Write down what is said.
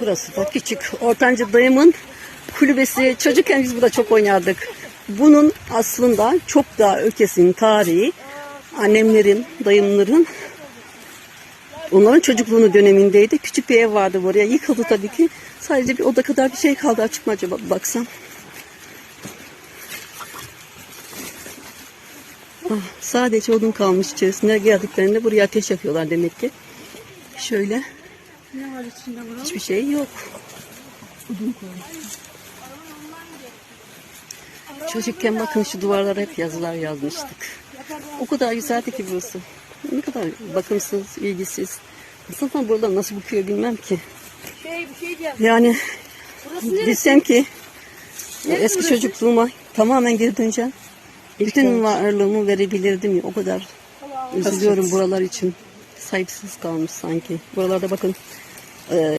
Burası da küçük. Ortanca dayımın kulübesi. Çocukken biz burada çok oynardık. Bunun aslında çok daha ötesinin tarihi annemlerin, dayımların onların çocukluğunu dönemindeydi. Küçük bir ev vardı buraya. Yıkıldı tabii ki. Sadece bir oda kadar bir şey kaldı. Açık mı acaba baksam. Ah, sadece odun kalmış içerisinde. Geldiklerinde buraya ateş yakıyorlar demek ki. Şöyle Ne var içinde bunun? hiçbir şey yok. Çocukken bakın şu duvarlara hep yazılar yazmıştık. O kadar güzeldi ki burası. Ne kadar bakımsız, ilgisiz. Aslında buradan nasıl bakıyor bilmem ki. Şey bir şey. Yani desem ki Neresi eski burası? çocukluğuma tamamen geri döneceğim. Bütün varlığımı verebilirdim ya o kadar. Üzülüyorum buralar için. Sahipsiz kalmış sanki. Buralarda bakın e,